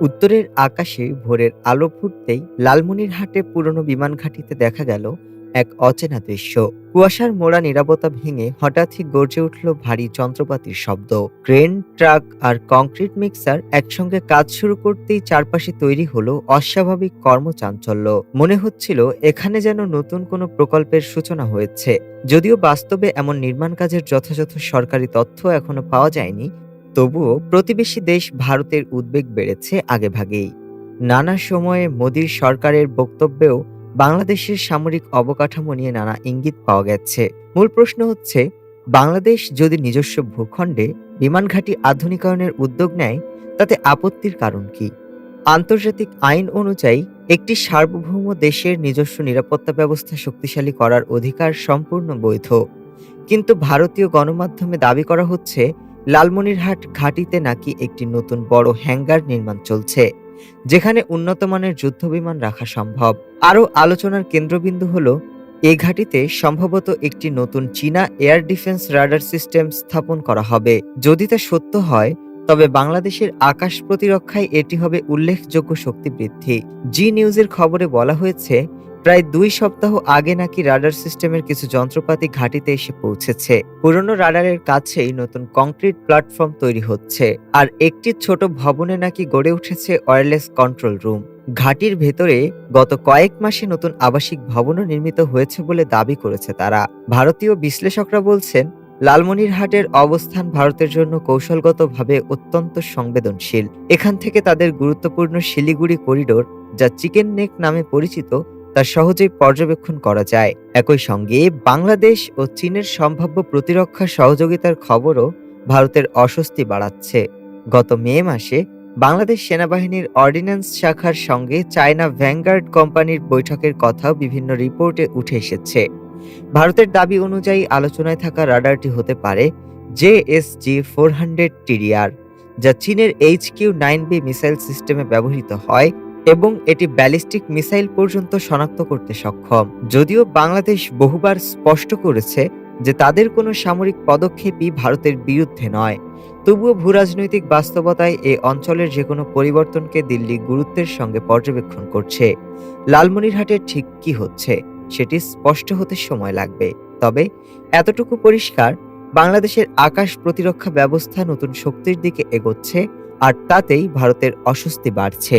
উত্তরের আকাশে ভোরের আলো ফুটতেই লালমনিরহাটে পুরনো বিমান ঘাঁটিতে দেখা গেল এক অচেনা দৃশ্য। কুয়াশার মোড়া নিরাপত্তা ভেঙে হঠাৎই গর্জে উঠল ভারী যন্ত্রপাতির শব্দ। ক্রেন, ট্রাক আর কংক্রিট মিক্সার একসঙ্গে কাজ শুরু করতেই চারপাশে তৈরি হলো অস্বাভাবিক কর্মচাঞ্চল্য। মনে হচ্ছিল এখানে যেন নতুন কোনো প্রকল্পের সূচনা হয়েছে। যদিও বাস্তবে এমন নির্মাণ কাজের যথাযথ সরকারি তথ্য এখনও পাওয়া যায়নি তবুও প্রতিবেশী দেশ ভারতের উদ্বেগ বেড়েছে আগেভাগেই। নানা সময়ে মোদীর সরকারের বক্তব্যেও বাংলাদেশের সামরিক অবকাঠামো নিয়ে নানা ইঙ্গিত পাওয়া গেছে। মূল প্রশ্ন হচ্ছে, বাংলাদেশ যদি নিজস্ব ভূখণ্ডে বিমান ঘাঁটি আধুনিকায়নের উদ্যোগ নেয়, তাতে আপত্তির কারণ কি? আন্তর্জাতিক আইন অনুযায়ী, একটি সার্বভৌম দেশের নিজস্ব নিরাপত্তা ব্যবস্থা শক্তিশালী করার অধিকার সম্পূর্ণ বৈধ। কিন্তু ভারতীয় গণমাধ্যমে দাবি করা হচ্ছে লালমনিরহাট ঘাঁটিতে নাকি একটি নতুন বড় হ্যাঙ্গার নির্মাণ চলছে, যেখানে উন্নত মানের যুদ্ধবিমান রাখা সম্ভব। আরও আলোচনার কেন্দ্রবিন্দু হল, এ ঘাঁটিতে সম্ভবত একটি নতুন চীনা এয়ার ডিফেন্স রাডার সিস্টেম স্থাপন করা হবে। যদি তা সত্য হয়, তবে বাংলাদেশের আকাশ প্রতিরক্ষায় এটি হবে উল্লেখযোগ্য শক্তি বৃদ্ধি। জি নিউজের খবরে বলা হয়েছে প্রায় দুই সপ্তাহ আগে নাকি রাডার সিস্টেমের কিছু যন্ত্রপাতি ঘাঁটিতে এসে পৌঁছেছে। পুরনো রাডারের কাছেই নতুন কংক্রিট প্ল্যাটফর্ম তৈরি হচ্ছে আর একটি ছোট ভবনে নাকি গড়ে উঠেছে ওয়্যারলেস কন্ট্রোল রুম। ঘাটির ভেতরে গত কয়েক মাসে নতুন আবাসিক ভবনও নির্মিত হয়েছে বলে দাবি করেছে তারা। ভারতীয় বিশ্লেষকরা বলছেন, লালমনিরহাটের অবস্থান ভারতের জন্য কৌশলগতভাবে অত্যন্ত সংবেদনশীল। এখান থেকে তাদের গুরুত্বপূর্ণ শিলিগুড়ি করিডোর, যা চিকেন নেক নামে পরিচিত তা সহজেই পর্যবেক্ষণ করা যায়। একই সঙ্গে বাংলাদেশ ও চীনের সম্ভাব্য প্রতিরক্ষা সহযোগিতার খবরও ভারতের অস্বস্তি বাড়াচ্ছে। গত মে মাসে বাংলাদেশ সেনাবাহিনীর অর্ডিন্যান্স শাখার সঙ্গে চায়না ভ্যাঙ্গার্ড কোম্পানির বৈঠকের কথাও বিভিন্ন রিপোর্টে উঠে এসেছে। ভারতের দাবি অনুযায়ী আলোচনায় থাকা রাডারটি হতে পারে জেএসজি ফোর হান্ড্রেড টিডিআর যা চীনের H Q nine B missile সিস্টেমে ব্যবহৃত হয় এবং এটি ব্যালিস্টিক মিসাইল পর্যন্ত শনাক্ত করতে সক্ষম। যদিও বাংলাদেশ বহুবার স্পষ্ট করেছে যে তাদের কোনো সামরিক পদক্ষেপই ভারতের বিরুদ্ধে নয়। তবুও ভূরাজনৈতিক বাস্তবতায় এই অঞ্চলের যে কোনো পরিবর্তনকে দিল্লি গুরুত্বের সঙ্গে পর্যবেক্ষণ করছে। লালমনিরহাটের ঠিক কি হচ্ছে, সেটি স্পষ্ট হতে সময় লাগবে। তবে এতটুকু পরিষ্কার, বাংলাদেশের আকাশ প্রতিরক্ষা ব্যবস্থা নতুন শক্তির দিকে এগোচ্ছে আর তাতেই ভারতের অস্বস্তি বাড়ছে।